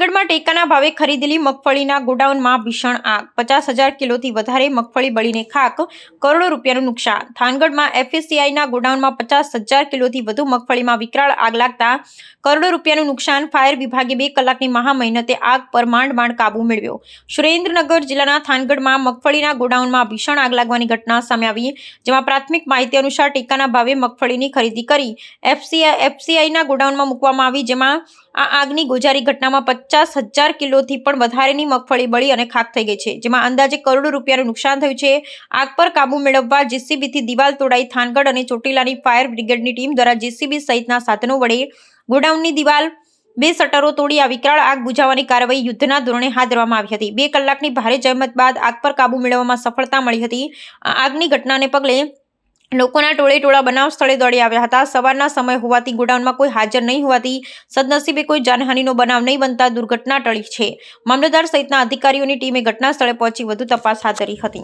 થાનગઢમાં ટેકાના ભાવે ખરીદેલી મગફળીના ગોડાઉનમાં ભીષણ આગ. પચાસ હજાર કિલોથી વધારે મગફળી બળીને ખાક. કરોડો રૂપિયાનું નુકસાન. થાનગઢમાં એફએસસીઆઈના ગોડાઉનમાં પચાસ હજાર કિલોથી વધુ મગફળીમાં વિકરાળ આગ લાગતા કરોડો રૂપિયાનું નુકસાન. ફાયર વિભાગે બે કલાકની મહા મહેનતે આગ પર માંડ માંડ કાબુ મેળવ્યો. સુરેન્દ્રનગર જિલ્લાના થાનગઢમાં મગફળીના ગોડાઉનમાં ભીષણ આગ લાગવાની ઘટના સામે આવી, જેમાં પ્રાથમિક માહિતી અનુસાર ટેકાના ભાવે મગફળીની ખરીદી કરી એફસીઆઈ એફસીઆઈના ગોડાઉનમાં મૂકવામાં આવી, જેમાં આ આગની ગોજારી ઘટનામાં પચાસ હજાર કિલોથી પણ વધારેની મગફળી બળી અને ખાક થઈ ગઈ છે, જેમાં અંદાજે કરોડો રૂપિયાનું નુકસાન થયું છે. આગ પર કાબુ મેળવવા જેસીબીથી દિવાલ તોડાઈ થાનગઢ અને ચોટીલાની ફાયર બ્રિગેડની ટીમ દ્વારા જેસીબી સહિતના સાધનો વડે ગોડાઉનની દિવાલ, બે શટરો તોડી આ વિકરાળ આગ બુઝાવવાની કાર્યવાહી યુદ્ધના ધોરણે હાથ ધરવામાં આવી હતી. બે કલાકની ભારે જહેમત બાદ આગ પર કાબુ મેળવવામાં સફળતા મળી હતી. આ આગની ઘટનાને પગલે લોકોના ટોળે ટોળા બનાવ સ્થળે દોડી આવ્યા હતા. સવારના સમય હોવાથી ગોડાઉનમાં કોઈ હાજર નહીં હોવાથી સદનસીબે કોઈ જાનહાનિનો બનાવ નહીં બનતા દુર્ઘટના ટળી છે. મામલતદાર સહિતના અધિકારીઓની ટીમે ઘટના સ્થળે પહોંચી વધુ તપાસ હાથ ધરી હતી.